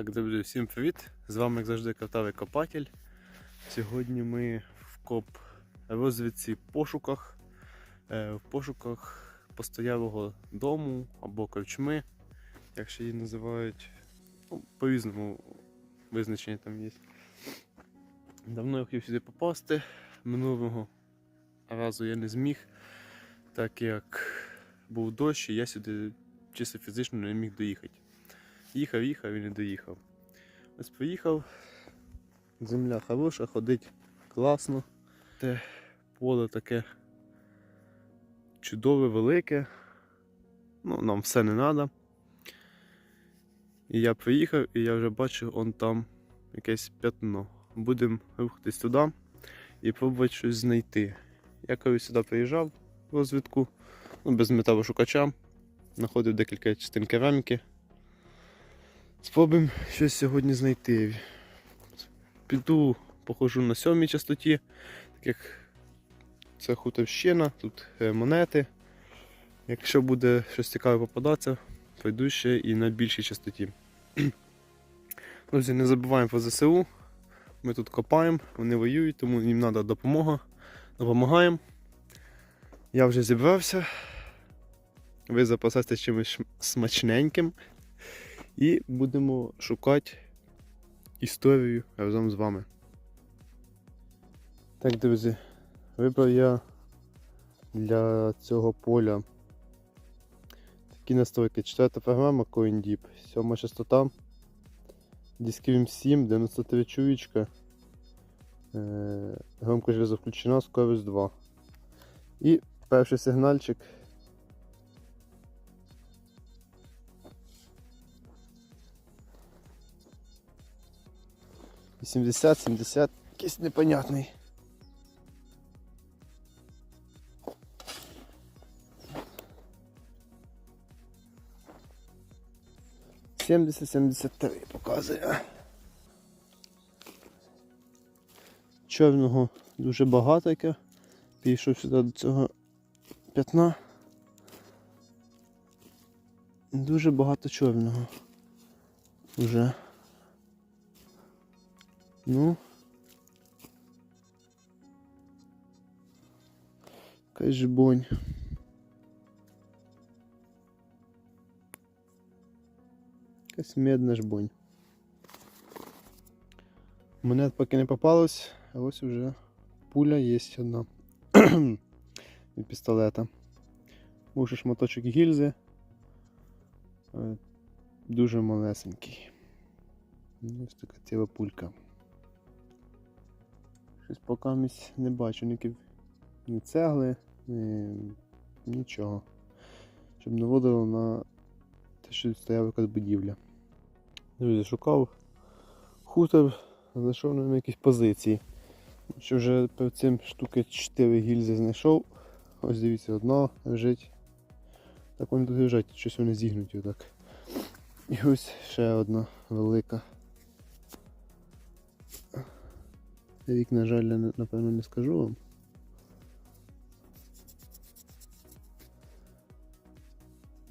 Так, друзі, всім привіт! З вами, як завжди, Картавий Копатель. Сьогодні ми в коп розвідці пошуках, е, в пошуках постоялого дому або корчми, як ще її називають. Ну, по-різному визначення там є. Давно я хотів сюди попасти. Минулого разу я не зміг, так як був дощ, і я сюди чисто фізично не міг доїхати. Їхав, їхав і не доїхав. Ось поїхав. Земля хороша, ходить класно. Те поле таке чудове, велике. Ну, нам все не треба. І я приїхав і я вже бачу он там якесь п'ятно. Будемо рухатись туди і пробувати щось знайти. Я коли сюди приїжджав розвідку, ну, без металошукача, знаходив декілька частин кераміки. Спробуємо щось сьогодні знайти. Піду похожу на сьомій частоті, так як це хуторщина, тут е, монети. Якщо буде щось цікаве попадатися, пойду ще і на більшій частоті. Друзі, не забуваємо про ЗСУ. Ми тут копаємо, вони воюють, тому їм треба допомога. Допомагаємо. Я вже зібрався. Ви запасайтесь чимось смачненьким. І будемо шукати історію разом з вами. Так, друзі, вибрав я для цього поля такі настройки. Четверта програма CoinDeep, сьома частота, Discrim 7, 93 чуєчка, е, громкость железо включена, скорость 2. І перший сигнальчик 80, 70, якийсь непонятний. Сімдесят, сімдесят три показує. Чорного дуже багато яке. Пішов сюди до цього п'ятна. Дуже багато чорного. Уже. Ну. Якась жбонь. Якась медна жбонь. Монет поки не попалось, а ось вже пуля є одна. Від пістолета. Був ще шматочок гільзи. е, Дуже малесенький. Ну, Ось така ціла пулька. Щось поки не бачу ні, ні цегли, ні, нічого. Щоб не водило на те, що стояла якась будівля. Друзі, шукав хутор, знайшов на якісь позиції. Що вже перед цим штуки 4 гільзи знайшов. Ось дивіться, одна лежить. Так вони тут лежать, щось вони зігнуті отак. І ось ще одна велика. Рік, на жаль, я напевно не скажу вам.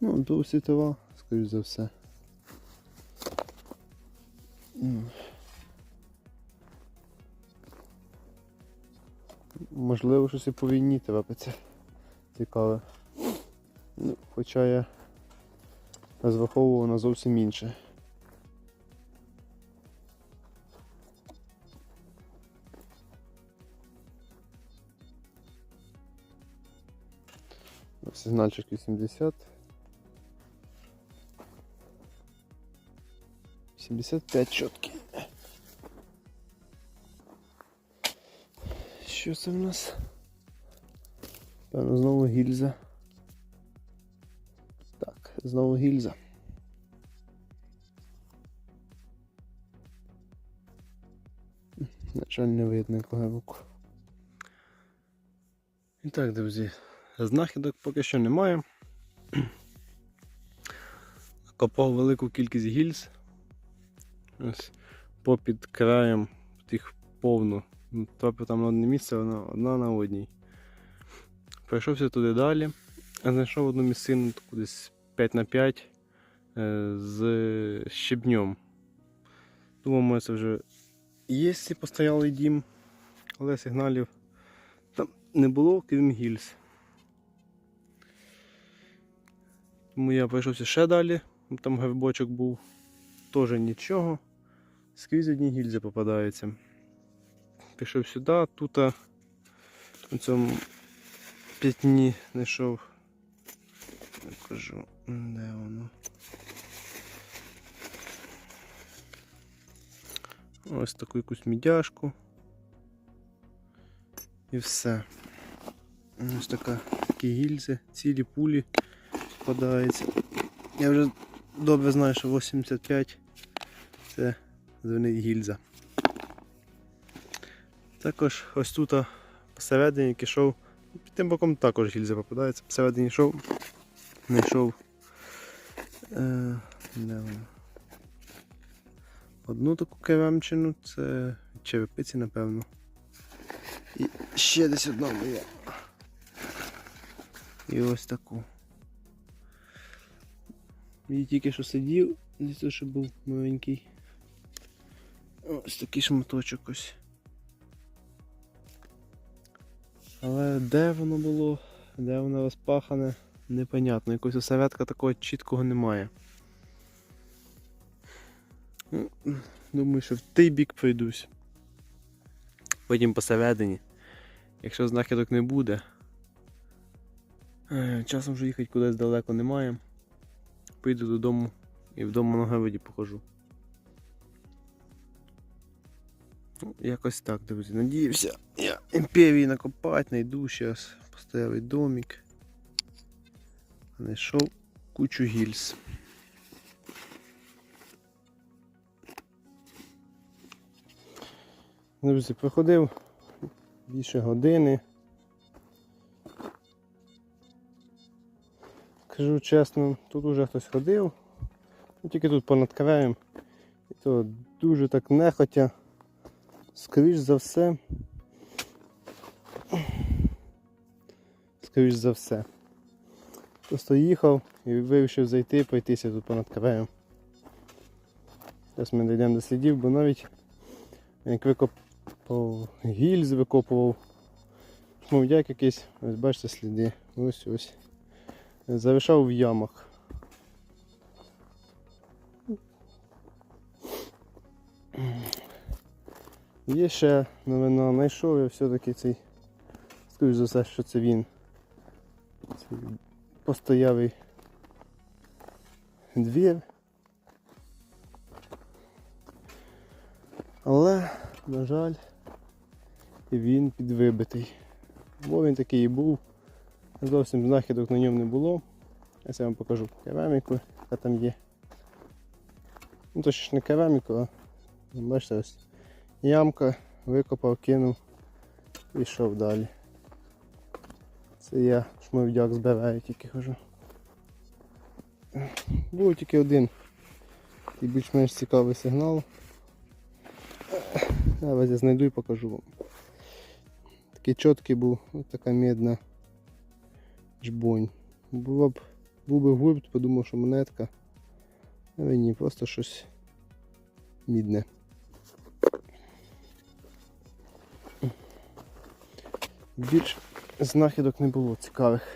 Ну, двохсвітова, скоріш за все. Можливо, щось і по війні трапиться. Цікаве. Ну, хоча я розраховував на зовсім інше. Сигнальчик 80. 75 чіткий. Що це в нас? Певно, знову гільза. Так, знову гільза. На жаль, не видно якого. І так, друзі, знахідок поки що немає. Копав велику кількість гільз. Ось попід краєм тих повно. Тобто там на одне місце, одна, одна на одній. Пройшовся туди далі. Знайшов одну місцину таку десь 5 на 5 е, з щебнем. Думаю, це вже є постоялий дім, але сигналів там не було, крім гільз. Тому я пройшовся ще далі, там грибочок був, теж нічого. Скрізь одні гільзи попадаються. Пішов сюди, тут а, у цьому п'ятні знайшов. Я кажу, де воно? Ось таку якусь мідяшку. І все. Ось така такі гільзи, цілі пулі попадаються. Я вже добре знаю, що 85 це звенить гільза. Також ось тут посередині кишов, під тим боком також гільза попадається, посередині йшов, знайшов. Е. Одну таку керамчину, це черепиці, напевно. І ще десь одна моя. І ось таку. І тільки що сидів, десь той, що був маленький. Ось такий шматочок ось. Але де воно було, де воно розпахане, непонятно. Якогось осередка такого чіткого немає. Ну, Думаю, що в той бік пройдусь. Потім посередині. Якщо знахідок не буде. е, Часом вже їхати кудись далеко немає. Поїду додому і вдома на городі покажу. Ну, якось так, друзі. Надіюся, я імперії накопати, знайду зараз постоялий домик. Знайшов кучу гільз. Друзі, проходив більше години. Кажу чесно, тут уже хтось ходив, ну, тільки тут понад краєм. І то дуже так нехотя, скоріш за все. Скоріш за все. Просто їхав і вирішив зайти, пройтися тут понад краєм. Зараз ми дійдемо до слідів, бо навіть як викопав гільз викопував, шмовдяк якийсь, ось бачите сліди, ось ось. Залишав в ямах. Є ще новина, знайшов я все-таки цей, скажу за все, що це він. Цей постоявий двір. Але, на жаль, він підвибитий. Бо він такий і був. Зовсім знахідок на ньому не було. Ось я вам покажу кераміку, яка там є. Ну то ж не кераміку, а бачите ось ямка, викопав, кинув і йшов далі. Це я шмовдяк збираю, тільки хожу. Був тільки один і більш-менш цікавий сигнал. Зараз я знайду і покажу вам. Такий чіткий був, ось така медна жбонь. Було б, був би гурт, подумав, що монетка. Але ні, просто щось мідне. Більш знахідок не було цікавих.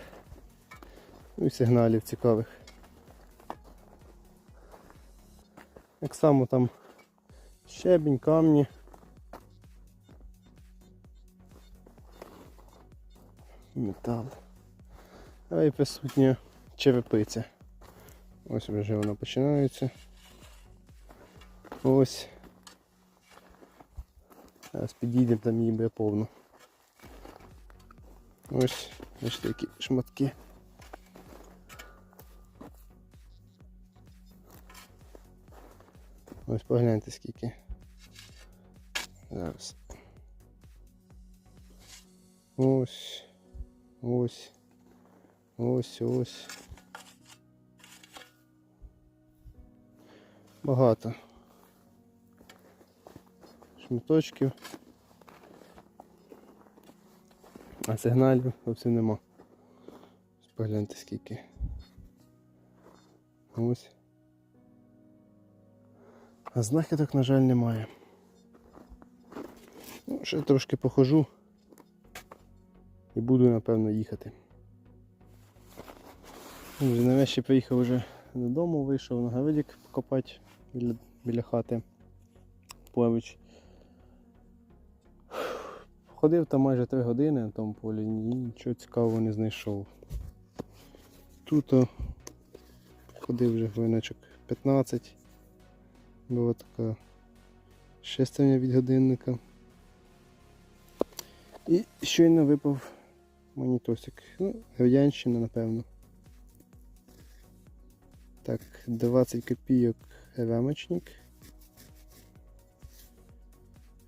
Ну і сигналів цікавих. Так само там щебінь, камні. Метал. А і присутня черепиця. Ось вже вона починається. Ось. Зараз підійдемо, там її буде повно. Ось, бачите, які шматки. Ось погляньте скільки. Зараз. Ось. Ось. Ось ось. Багато. Шматочків. А сигналів зовсім нема. Погляньте скільки. Ось. А знахідок, на жаль, немає. Ну, ще трошки похожу і буду, напевно, їхати. Нарешті приїхав вже додому, вийшов на гавидік покопати біля, біля хати. Поруч. Ходив там майже 3 години на тому полі, нічого цікавого не знайшов. Тут ходив вже хвилиночок 15. Була така шестерня від годинника. І щойно випав монітосик. Ну, радянщина, напевно. Так, 20 копійок рамочник.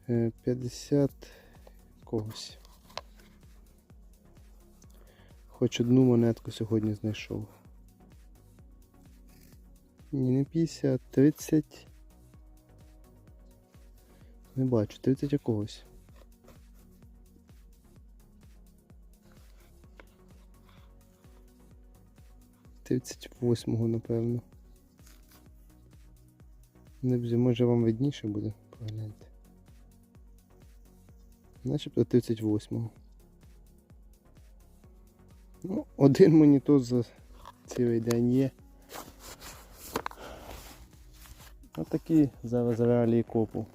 Е, 50 когось. Хоч одну монетку сьогодні знайшов. Ні, не 50, 30. Не бачу, 30 якогось. Тридцять восьмого, напевно. Небзі, може вам видніше буде, погляньте. Начебто 38-го. Ну, один монітор за цілий день є. Отакі зараз реалії копу.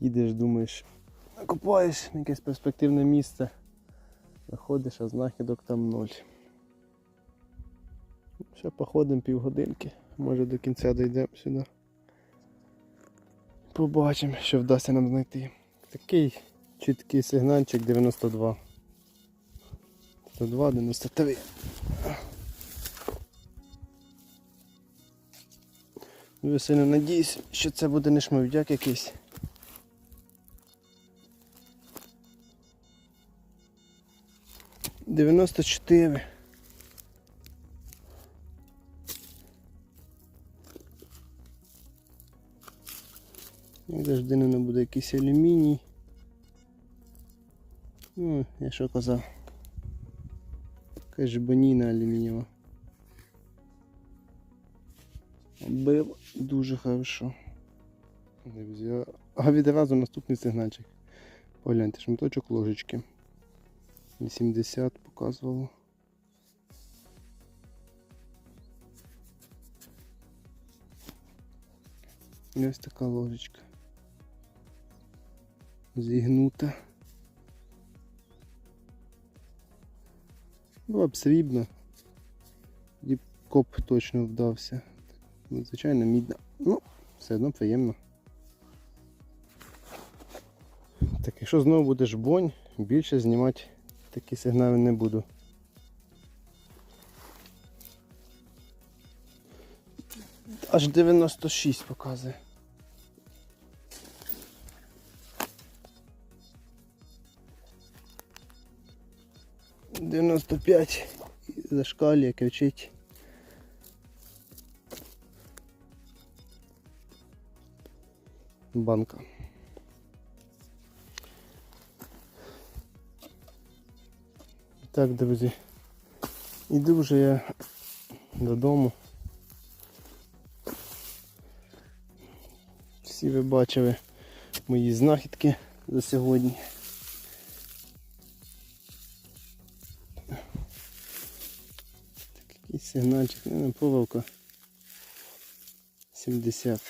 Їдеш, думаєш, накопаєш якесь перспективне місце, заходиш, а знахідок там ноль. Ще походимо півгодинки, може до кінця дійдемо сюди. Побачимо, що вдасться нам знайти. Такий чіткий сигнальчик 92. 102, 93. Дуже сильно надіюсь, що це буде не шмовдяк якийсь. Дев'яносто чотири. Завжди не буде якийсь алюміній. Ну, я що казав. Якась жбаніна алюмінієва. Бив дуже хорошо. Друзі, а- відразу наступний сигнальчик. Погляньте, шматочок ложечки. 80 показувало. Ось така ложечка. Зігнута. Була б срібна. І коп точно вдався. Звичайно, мідна. Ну, все одно приємно. Так, якщо знову буде жбонь, більше знімати такі сигнали не буду. Аж 96 показує. Дев'яносто п'ять зашкалює, кричить. банка. Так, друзі, іду вже я додому. Всі ви бачили мої знахідки за сьогодні. Сигнальчик, ну, проволока 70.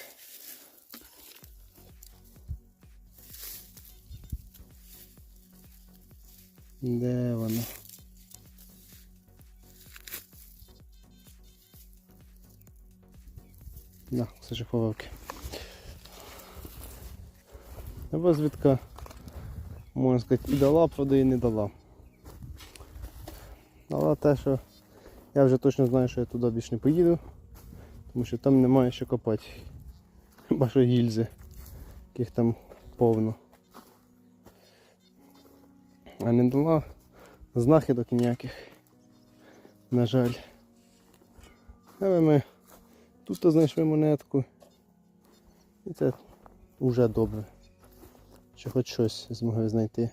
Де воно? Да, це ж ховавки. Розвідка, можна сказати, і дала, правда, і не дала. Дала те, що я вже точно знаю, що я туди більше не поїду, тому що там немає що копати. Хіба що гільзи, яких там повно. А не дала знахідок ніяких. На жаль. Але ми тут знайшли монетку. І це вже добре. Що хоч щось змогли знайти.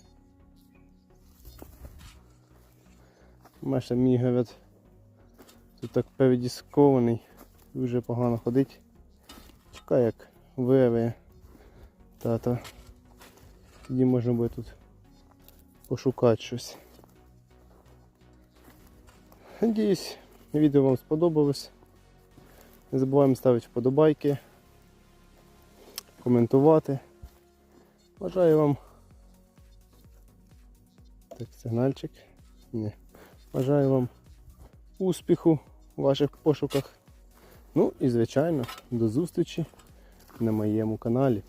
Бачите, мій говорять, тут так передіскований, дуже погано ходить. Чекай як виявить тато. Тоді можна буде тут пошукати щось. Надіюсь, відео вам сподобалось. Не забуваємо ставити вподобайки, коментувати. Бажаю вам. Так, сигнальчик. Ні. Бажаю вам успіху у ваших пошуках. Ну і звичайно, до зустрічі на моєму каналі.